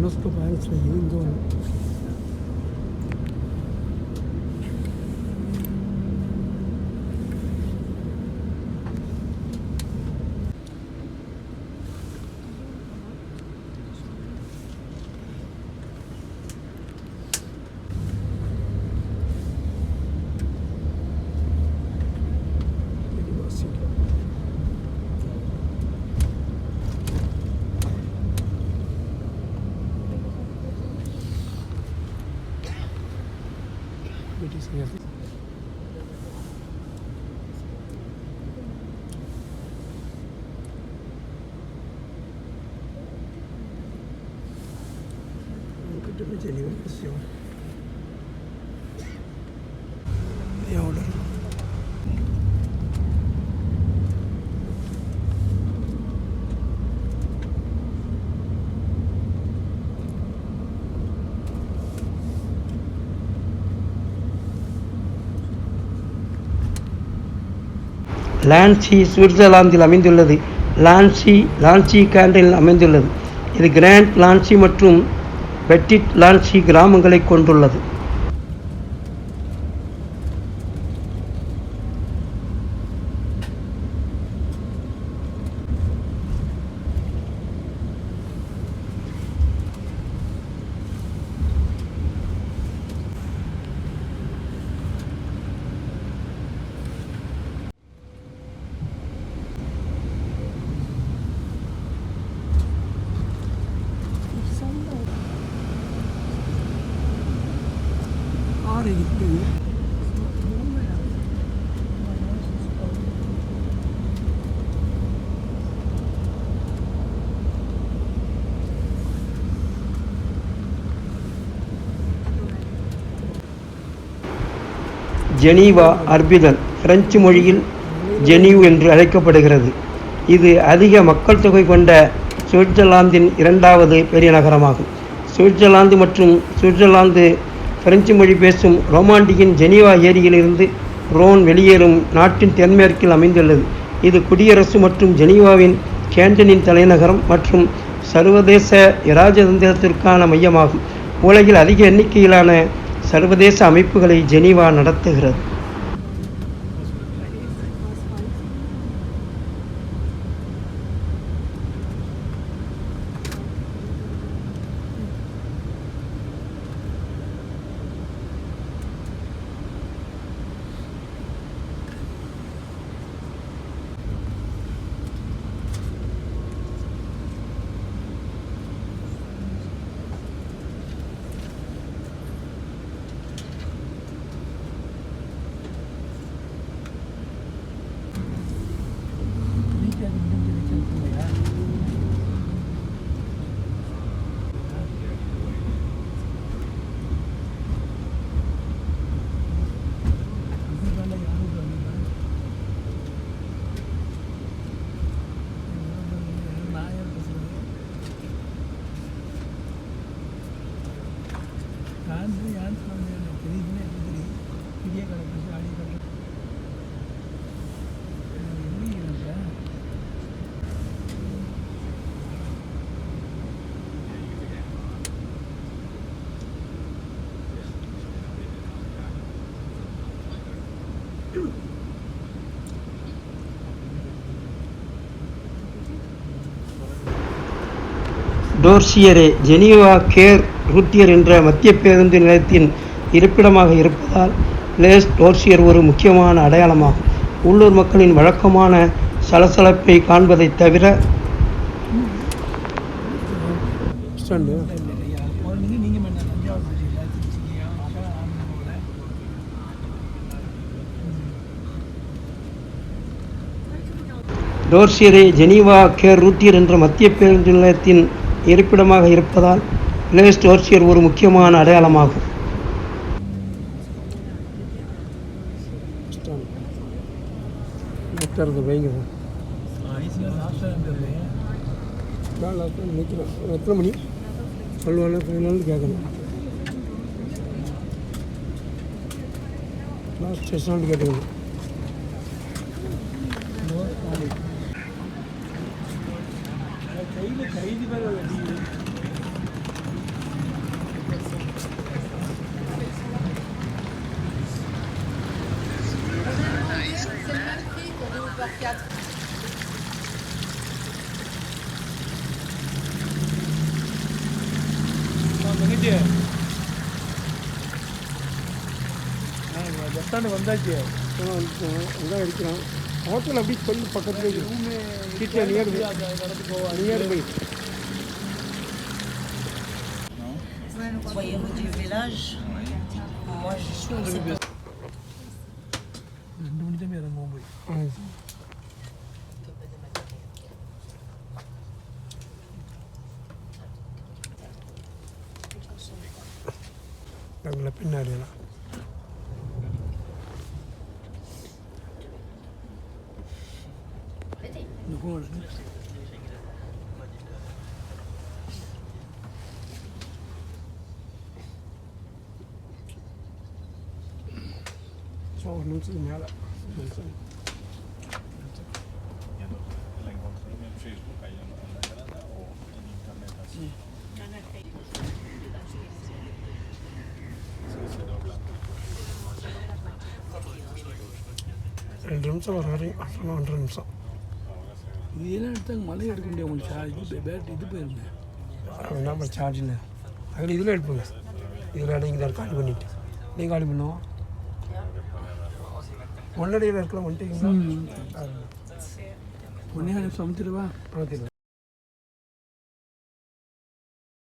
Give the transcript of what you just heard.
Nos probados me ayudan. здесь нет. Good to be with you. Lancy சுவிட்சர்லாந்தில் அமைந்துள்ளது. Lancy Lancy கேண்டலில் அமைந்துள்ளது. இது கிராண்ட் லான்சி மற்றும் பெட்டிட் லான்சி கிராமங்களை கொண்டுள்ளது. ஆறு இருக்கு. ஜெனீவா அர்பிதல் பிரெஞ்சு மொழியில் ஜெனீவ் என்று அழைக்கப்படுகிறது. இது அதிக மக்கள் தொகை கொண்ட சுவிட்சர்லாந்தின் இரண்டாவது பெரிய நகரமாகும். சுவிட்சர்லாந்து மற்றும் சுவிட்சர்லாந்து பிரெஞ்சு மொழி பேசும் ரோமாண்டியின் ஜெனீவா ஏரியிலிருந்து ரோன் வெளியேறும் நாட்டின் தென்மேற்கில் அமைந்துள்ளது. இது குடியரசு மற்றும் ஜெனீவாவின் கேண்டனின் தலைநகரம் மற்றும் சர்வதேச இராஜதந்திரத்திற்கான மையமாகும். உலகில் அதிக எண்ணிக்கையிலான சர்வதேச அமைப்புகளை ஜெனீவா நடத்துகிறது. ಡ್ಯಾನ್ಸ್ ಡ್ಯಾನ್ಸ್ ಮಾಡಿದ್ರೆ ತಿರುಗಿ ತಿರುಗಿ ಹಿಡಿಯೋ ಕಡೆ ಖುಷಿ ಆಡಿ ಕಡೆ டோர்சியரே ஜெனீவா கேர் ரூட்டியர் என்ற மத்திய பேருந்து நிலையத்தின் இருப்பிடமாக இருப்பதால் பிளேஸ் டோர்சியர் ஒரு முக்கியமான அடையாளமாகும். உள்ளூர் மக்களின் வழக்கமான சலசலப்பை காண்பதைத் தவிர டோர்சியரே ஜெனீவா கேர் ரூட்டியர் என்ற மத்திய பேருந்து நிலையத்தின் இருப்பிடமாக இருப்பதால் பிளேஸ் டோர்சியர் ஒரு முக்கியமான அடையாளமாகும். ஸ்டாண்டு டாக்டருக்கு வைங்க. வேலை நிற்கிறோம் எத்தனை மணி? சொல்லுவாங்க பதினாலு கேட்கணும். லாஸ்ட் ஸ்டேஷன் கேட்டுக்கணும் தங்கச்சி பஸ் ஸ்டாண்டு வந்தாச்சு. அதான் இருக்கிறோம். ஹோட்டல் அப்படி சொல்லு பக்கத்துல கிட்ட near near by Voyez-vous du village Moi, je suis c'est pas- ரெண்டு மணி தான் இறங்குவோம் போய் அவங்கள பின்னாடியெல்லாம் ஸோ ஒரு நிமிஷத்துக்கு மேலே la encontré en el Facebook, ahí en en la grada o ரெண்டு நிமிஷம் வர வரையும் அப்புறம் ஒன்றரை நிமிஷம். இதெல்லாம் எடுத்தாங்க? மலை எடுக்க முடியாது உங்களுக்கு சார்ஜ் இது பேட்டரி இது போயிருங்க நம்ம சார்ஜ் இல்லை. அதில் இதில் எடுப்போங்க. இதில் இடம் இங்கே காலி பண்ணிட்டு. நீங்கள் காலி பண்ணுவோம். ஒன்னடையில் இருக்கலாம் வந்துட்டீங்களா ஒன்றே நிமிஷம் அமைச்சிருவா பார்த்துக்கலாம்